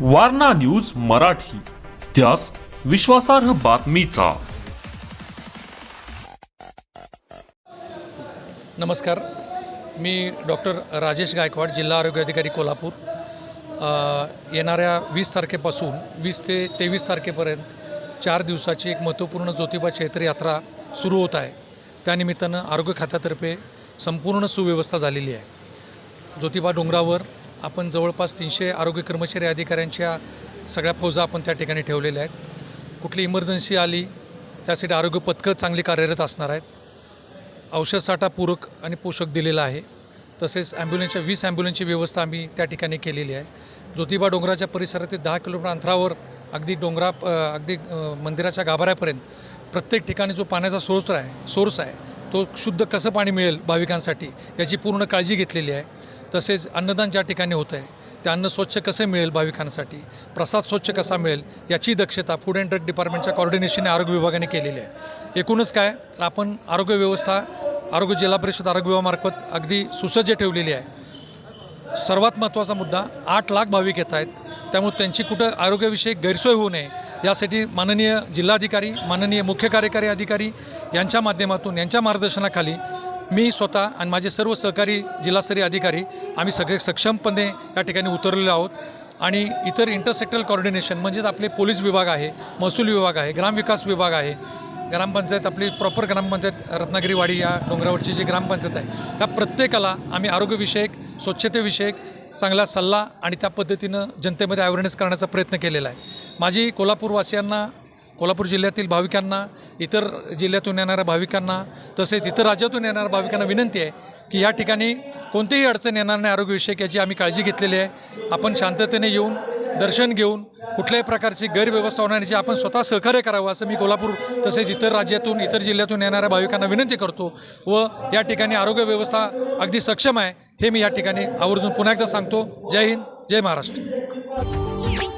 Warna news Marathi. त्यास विश्वासार्ह बातमीचा. नमस्कार. मी डॉक्टर राजेश गायकवाड जिल्हा आरोग्य अधिकारी कोल्हापूर. येणाऱ्या वीस तारखेपासून वीस ते तेवीस तारखेपर्यंत चार दिवसाची एक महत्त्वपूर्ण ज्योतिबा चैत्र यात्रा सुरू होत आहे. त्यानिमित्तानं आरोग्य खात्यातर्फे संपूर्ण सुव्यवस्था झालेली आहे. ज्योतिबा डोंगरावर आपण जवळपास तीनशे आरोग्य कर्मचारी अधिकाऱ्यांच्या सगळ्या फौजा आपण त्या ठिकाणी ठेवलेल्या आहेत. कुठली इमर्जन्सी आली त्यासाठी आरोग्य पथकं चांगली कार्यरत असणार आहेत. औषधसाठा पूरक आणि पोषक दिलेला आहे. तसेच ॲम्ब्युलन्सच्या वीस ॲम्ब्युलन्सची व्यवस्था आम्ही त्या ठिकाणी केलेली आहे. ज्योतिबा डोंगराच्या परिसरातील दहा किलोमीटर अंतरावर अगदी डोंगरा अगदी मंदिराच्या गाभाऱ्यापर्यंत प्रत्येक ठिकाणी जो पाण्याचा सोर्स आहे सोर्स आहे तो शुद्ध कसं पाणी मिळेल भाविकांसाठी याची पूर्ण काळजी घेतलेली आहे. तसेच अन्नदान ज्या ठिकाणी होतं आहे ते अन्न स्वच्छ कसे मिळेल भाविकांसाठी प्रसाद स्वच्छ कसा मिळेल याची दक्षता फूड अँड ड्रग डिपार्टमेंटच्या कॉर्डिनेशनने आरोग्य विभागाने केलेली आहे. एकूणच काय तर आपण आरोग्य व्यवस्था आरोग्य जिल्हा परिषद आरोग्य विभागामार्फत अगदी सुसज्ज ठेवलेली आहे. सर्वात महत्त्वाचा मुद्दा आठ लाख भाविक येत आहेत. त्यामुळे त्यांची कुठं आरोग्याविषयी गैरसोय होऊ नये यासाठी माननीय जिल्हाधिकारी माननीय मुख्य कार्यकारी अधिकारी यांच्या माध्यमातून यांच्या मार्गदर्शनाखाली मी स्वतः आणि माझे सर्व सहकारी जिल्हास्तरीय अधिकारी आम्ही सगळे सक्षमपणे या ठिकाणी उतरलेलो आहोत. आणि इतर इंटरसेक्टरल कॉर्डिनेशन म्हणजेच आपले पोलीस विभाग आहे महसूल विभाग आहे ग्रामविकास विभाग आहे ग्रामपंचायत आपली प्रॉपर ग्रामपंचायत रत्नागिरीवाडी या डोंगरावरची जी ग्रामपंचायत आहे ह्या प्रत्येकाला आम्ही आरोग्यविषयक स्वच्छतेविषयक चांगला सल्ला आणि त्या पद्धतीनं जनतेमध्ये अवेअरनेस करण्याचा प्रयत्न केलेला आहे. माझी कोल्हापूरवासियांना कोल्हापूर जिल्ह्यातील भाविकांना इतर जिल्ह्यातून येणाऱ्या भाविकांना तसेच इतर राज्यातून येणाऱ्या भाविकांना विनंती आहे की या ठिकाणी कोणतीही अडचण येणार नाही आरोग्यविषयक याची आम्ही काळजी घेतलेली आहे. आपण शांततेने येऊन दर्शन घेऊन कुठल्याही प्रकारची गैरव्यवस्था होण्याची आपण स्वतः सहकार्य करावं असं मी कोल्हापूर तसेच इतर राज्यातून इतर जिल्ह्यातून येणाऱ्या भाविकांना विनंती करतो व या ठिकाणी आरोग्य व्यवस्था अगदी सक्षम आहे हे मी या ठिकाणी आवर्जून पुन्हा एकदा सांगतो. जय हिंद जय महाराष्ट्र.